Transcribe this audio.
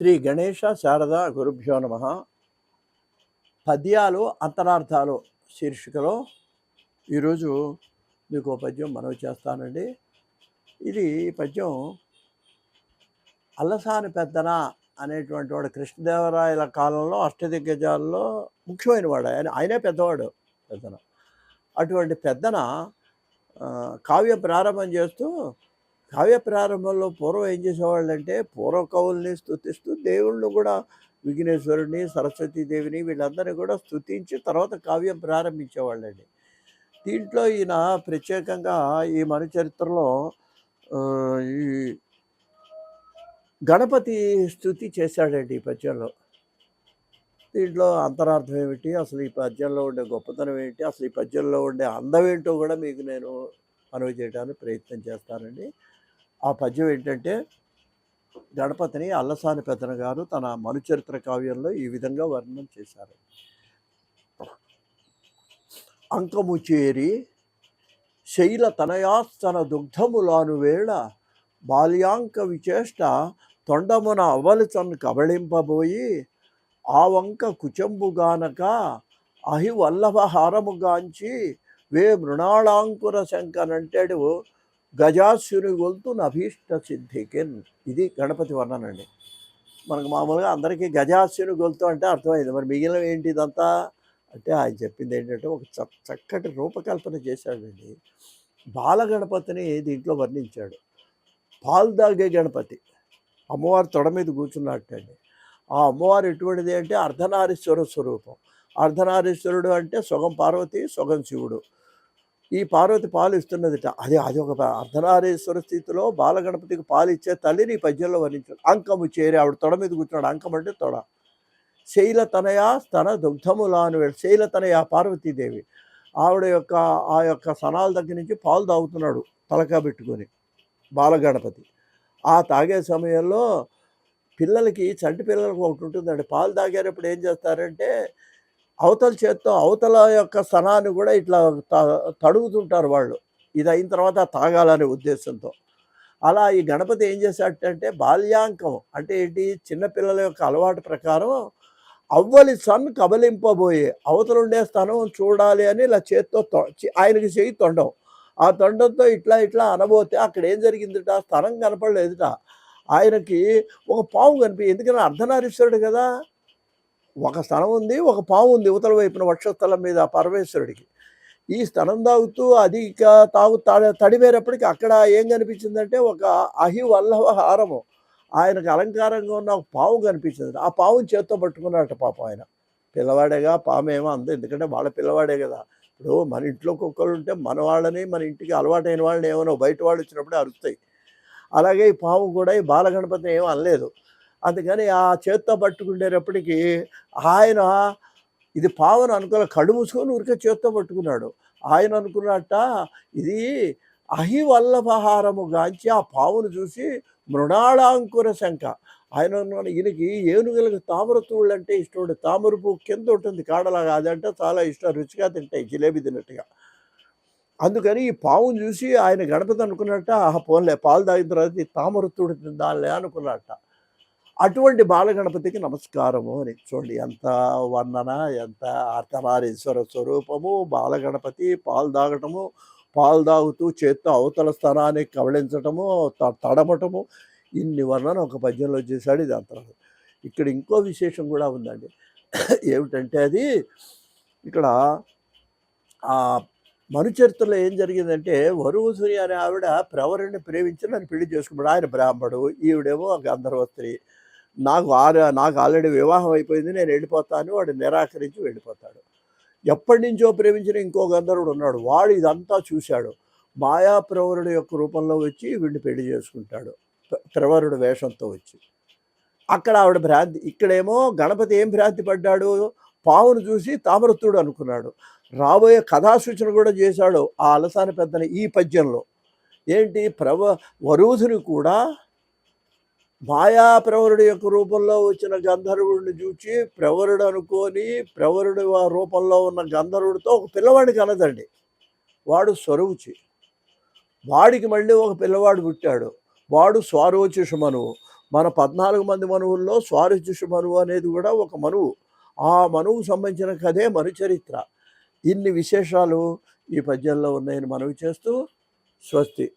శ్రీ గణేష శారద గురుభ్యో నమ. పద్యాలు అంతరార్థాలు శీర్షికలో ఈరోజు మీకు పద్యం మనవి చేస్తానండి. ఇది పద్యం అల్లసాని పెద్దన అనేటువంటి వాడు కృష్ణదేవరాయల కాలంలో అష్టదిగ్గజాల్లో ముఖ్యమైన వాడు. ఆయన ఆయనే పెద్దవాడు పెద్దన. అటువంటి పెద్దన కావ్యం ప్రారంభం చేస్తూ కావ్య ప్రారంభంలో పూర్వం ఏం చేసేవాళ్ళు అంటే పూర్వ కవుల్ని స్థుతిస్తూ దేవుళ్ళు కూడా విఘ్నేశ్వరుని సరస్వతీదేవిని వీళ్ళందరినీ కూడా స్థుతించి తర్వాత కావ్యం ప్రారంభించేవాళ్ళండి. దీంట్లో ఈయన ప్రత్యేకంగా ఈ మన చరిత్రలో ఈ గణపతి స్థుతి చేశాడండి ఈ పద్యంలో. దీంట్లో అంతరార్థం ఏమిటి? అసలు ఈ పద్యంలో ఉండే గొప్పతనం ఏంటి అసలు ఈ పద్యంలో ఉండే అందం ఏంటో కూడా మీకు నేను మనవి చేయడానికి ప్రయత్నం చేస్తానండి. ఆ పద్యం ఏంటంటే గణపతిని అల్లసాని పెద్దన గారు తన మనుచరిత్ర కావ్యంలో ఈ విధంగా వర్ణనం చేశారు. అంకము చేరి శైల తనయాస్తన దుగ్ధములాను వేళ బాల్యాంక విచేష్ట తొండమున అవలిచన్ కబళింపబోయి ఆ వంక కుచంబుగానక అహి వల్లభహారముగాంచి వే మృణాళాంకుర శంకనంటాడు గజాసుని గొల్తు నభీష్ట సిద్ధికిన్ ఇది గణపతి వర్ణనండి మనకు మామూలుగా అందరికీ గజాసుని గొల్తు అంటే అర్థమైంది. మరి మిగిలిన ఏంటి ఇదంతా? అంటే ఆయన చెప్పింది ఏంటంటే ఒక చ- చక్కటి రూపకల్పన చేశాడండి. బాలగణపతిని దీంట్లో వర్ణించాడు. పాల్దాగే గణపతి. అమ్మవారి తొడ మీద కూర్చున్నట్టండి. ఆ అమ్మవారు ఎటువంటిది అంటే అర్ధనారీశ్వర స్వరూపం. అర్ధనారీశ్వరుడు అంటే సొగం పార్వతి సొగం శివుడు. ఈ పార్వతి పాలు ఇస్తున్నదిట. అది అది ఒక అర్ధనారీశ్వర స్థితిలో బాలగణపతికి పాలు ఇచ్చే తల్లిని ఈ పద్యంలో వర్ణించాడు. అంకము చేరి ఆవిడ తొడ మీద కూర్చున్నాడు. అంకం అంటే తొడ. శైల తనయ తన దుగ్ధములా అని శైల తనయ పార్వతీదేవి. ఆవిడ యొక్క ఆ యొక్క సనాల దగ్గర నుంచి పాలు తాగుతున్నాడు తలకా పెట్టుకొని బాలగణపతి. ఆ తాగే సమయంలో పిల్లలకి చంటి పిల్లలకు ఒకటి ఉంటుందండి. పాలు తాగేటప్పుడు ఏం చేస్తారంటే అవతల చేత్తో అవతల యొక్క స్థనాన్ని కూడా ఇట్లా త- తడుగుతుంటారు వాళ్ళు. ఇది అయిన తర్వాత తాగాలనే ఉద్దేశంతో. అలా ఈ గణపతి ఏం చేశాడంటే బాల్యాంకం అంటే ఏంటి? చిన్నపిల్లల యొక్క అలవాటు ప్రకారం అవ్వలి సన్ కబలింపబోయే అవతలుండే స్థనం చూడాలి అని ఇలా చేత్తో తొ- ఆయనకి చేయి తొండం. ఆ తొండంతో ఇట్లా ఇట్లా అనబోతే అక్కడ ఏం జరిగిందిట? స్థలం కనపడలేదుట. ఆయనకి ఒక పాము కనిపి ఎందుకంటే అర్ధనారీశ్వరుడు కదా? ఒక స్థలం ఉంది ఒక పాము ఉంది ఉతల వైపున వక్షస్థలం మీద పరమేశ్వరుడికి. ఈ స్థలం తాగుతూ అది ఇక తాగు తాడ- అక్కడ ఏం కనిపించిందంటే ఒక అహి వల్లవ హారము. ఆయనకు అలంకారంగా ఉన్న ఒక పాము కనిపించింది. ఆ పావుని చేత్తో పట్టుకున్నాడట పాపం ఆయన. పిల్లవాడేగా పాము ఏమో అంద ఎందుకంటే వాళ్ళ పిల్లవాడే కదా. ఇప్పుడు మన ఇంట్లో కుక్కలు ఉంటే మన వాళ్ళని మన ఇంటికి అలవాటైన వాళ్ళని ఏమో బయట వాళ్ళు వచ్చినప్పుడే అరుస్తాయి. అలాగే ఈ పాము కూడా ఈ బాలగణపతిని ఏమీ అనలేదు. అందుకని ఆ చేత్తో పట్టుకునేటప్పటికీ ఆయన ఇది పావును అనుకున్న కళ్ళు మూసుకొని ఊరికే చేత్తో పట్టుకున్నాడు. ఆయన అనుకున్నట్ట ఇది అహివల్లభహారము గాంచి ఆ పావును చూసి మృణాళాంకుర శంఖ. ఆయన అన్నాడు ఈయనకి ఏనుగులకు తామర తూళ్ళు అంటే ఇష్టం ఉండదు తామర పువ్వు కింద ఉంటుంది. కాడలాగా అదంటే చాలా ఇష్టం. రుచిగా తింటాయి. జిలేబీ తిన్నట్టుగా. అందుకని ఈ పావును చూసి ఆయన గణపతి అనుకున్నట్ట ఆ పోన్లే. పాలు తాగిన తర్వాత ఈ తామరతుడు తిందాలే అనుకున్నట్ట. అటువంటి బాలగణపతికి నమస్కారము అని. చూడండి ఎంత వర్ణన ఎంత అర్ధనారీశ్వర స్వరూపము బాలగణపతి పాలు తాగటము పాలు తాగుతూ చేత్తో అవతల స్థానానికి కవళించటము త- తడమటము ఇన్ని వర్ణన ఒక పద్యంలో చేశాడు ఇది అంతరం. ఇక్కడ ఇంకో విశేషం కూడా ఉందండి. ఏమిటంటే అది ఇక్కడ ఆ మనుచరిత్రలో ఏం జరిగిందంటే వరువుసుని అనే ఆవిడ ప్రవరుణ్ణి ప్రేమించి నన్ను పెళ్ళి చేసుకున్నాడు. ఆయన బ్రాహ్మడు ఈవిడేమో గంధర్వ స్త్రీ. నాకు ఆరు నాకు ఆల్రెడీ వివాహం అయిపోయింది నేను వెళ్ళిపోతాను వాడు నిరాకరించి వెళ్ళిపోతాడు. ఎప్పటి నుంచో ప్రేమించిన ఇంకో గంధర్వుడు ఉన్నాడు. వాడు ఇదంతా చూశాడు. మాయా ప్రవరుడు యొక్క రూపంలో వచ్చి వీడిని పెళ్ళి చేసుకుంటాడు. ప్ర- ప్రవరుడు వేషంతో వచ్చి. అక్కడ ఆవిడ భ్రాంతి ఇక్కడేమో గణపతి ఏం భ్రాంతి పడ్డాడు? పావును చూసి తామరత్తుడు అనుకున్నాడు. రాబోయే కథాసూచన కూడా చేశాడు ఆ అలసాని పెద్దని ఈ పద్యంలో. ఏంటి? ప్రవ వరూధుని కూడా మాయా ప్రవరుడు యొక్క రూపంలో వచ్చిన గంధర్వుడిని చూచి ప్రవరుడు అనుకొని ప్రవరుడు ఆ రూపంలో ఉన్న గంధర్వుడితో ఒక పిల్లవాడిని కనదండి వాడు స్వరూచి. వాడికి మళ్ళీ ఒక పిల్లవాడు పుట్టాడు. వాడు స్వారోచిషమను మన పద్నాలుగు మంది మనువుల్లో స్వారోచిష మనువు అనేది కూడా ఒక మనువు. ఆ మనువు సంబంధించిన కథే మనుచరిత్ర ఇన్ని విశేషాలు ఈ పద్యంలో ఉన్నాయని మనవి చేస్తూ స్వస్తి.